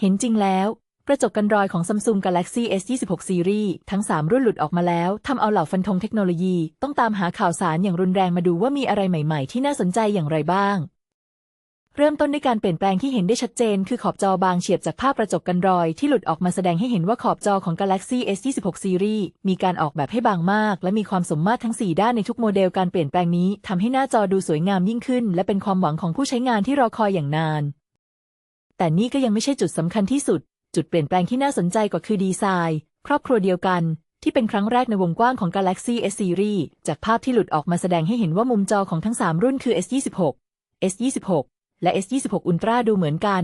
เห็นจริงแล้ว กระจกกันรอยของ Samsung Galaxy S26 Series ทั้ง 3 รุ่นหลุดออกมาแล้วทำเอาเหล่าฟันธงเทคโนโลยี ต้องตามหาข่าวสารอย่างรุนแรงมาดูว่ามีอะไรใหม่ๆ ที่น่าสนใจอย่างไรบ้าง เริ่มต้นด้วยการเปลี่ยนแปลงที่เห็นได้ชัดเจน คือขอบจอบางเฉียบจากภาพกระจกกันรอยที่หลุดออกมาแสดงให้เห็นว่าขอบจอของ Galaxy S26 Series มีการออกแบบให้บางมาก และมีความสมมาตรทั้ง 4 ด้านในทุกโมเดลการเปลี่ยนแปลงนี้ทำให้หน้าจอดูสวยงามยิ่งขึ้น และเป็นความหวังของผู้ใช้งานที่รอคอยอย่างนาน แต่นี่ก็ยังไม่ใช่จุดสำคัญที่สุด จุดเปลี่ยนแปลงที่น่าสนใจกว่าคือดีไซน์ ครอบครัวเดียวกัน ที่เป็นครั้งแรกในวงกว้างของ Galaxy S Series จากภาพที่หลุดออกมาแสดงให้เห็นว่ามุมจอของทั้ง 3 รุ่นคือ S26 S26 และ S26 Ultra ดูเหมือนกัน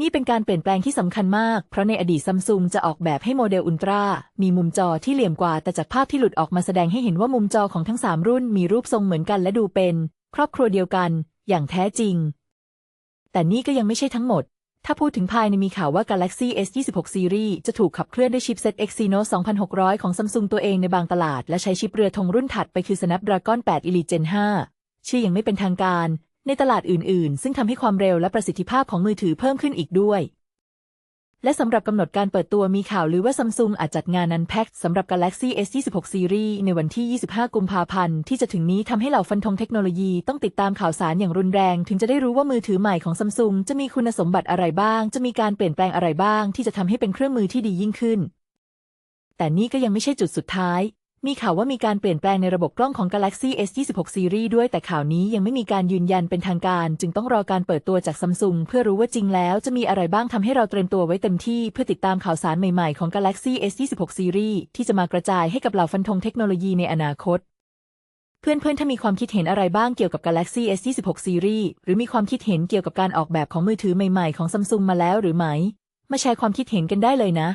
นี่เป็นการเปลี่ยนแปลงที่สำคัญมาก เพราะในอดีตซัมซุงจะออกแบบให้โมเดลอุลตร้ามีมุมจอที่เหลี่ยมกว่า แต่จากภาพที่หลุดออกมาแสดงให้เห็นว่ามุมจอของทั้ง 3 รุ่นมีรูปทรงเหมือนกันและดูเป็น ครอบครัวเดียวกัน อย่างแท้จริง แต่นี่ก็ยังไม่ใช่ทั้งหมด ถ้าพูดถึงภายในมีข่าวว่า Galaxy S26 Series จะถูกขับเคลื่อนด้วยชิปเซ็ต Exynos 2600 ของ Samsung ตัวเองในบางตลาด และใช้ชิปเรือธงรุ่นถัดไปคือ Snapdragon 8 Elite Gen 5 ชื่อยังไม่เป็นทางการ ในตลาดอื่น ๆ ซึ่งทำให้ความเร็วและประสิทธิภาพของมือถือเพิ่มขึ้นอีกด้วย และสำหรับกำหนดการเปิดตัวมีข่าวลือว่าซัมซุงอาจจัดงานนันแพ็กสำหรับ Galaxy S26 Series ในวันที่ 25 กุมภาพันธ์ ที่จะถึงนี้ทำให้เหล่าฟันธงเทคโนโลยีต้องติดตามข่าวสารอย่างรุนแรง ถึงจะได้รู้ว่ามือถือใหม่ของซัมซุงจะมีคุณสมบัติอะไรบ้าง จะมีการเปลี่ยนแปลงอะไรบ้าง ที่จะทำให้เป็นเครื่องมือที่ดียิ่งขึ้น แต่นี่ก็ยังไม่ใช่จุดสุดท้าย มีข่าวว่ามีการเปลี่ยนแปลงในระบบกล้องของ Galaxy S26 Series ด้วยแต่ข่าวนี้ยังไม่มีการยืนยันเป็นทางการ จึงต้องรอการเปิดตัวจากซัมซุงเพื่อรู้ว่าจริงแล้วจะมีอะไรบ้างทำให้เราเตรียมตัวไว้เต็มที่เพื่อติดตามข่าวสารใหม่ๆของ Galaxy S26 Series ที่จะมากระจายให้กับเหล่าฟันธงเทคโนโลยีในอนาคต เพื่อนๆ ถ้ามีความคิดเห็นอะไรบ้างเกี่ยวกับ Galaxy S26 Series หรือมีความคิดเห็นเกี่ยวกับการออกแบบของมือถือใหม่ๆของซัมซุงมาแล้วหรือไม่มาแชร์ความคิดเห็นกันได้เลยนะ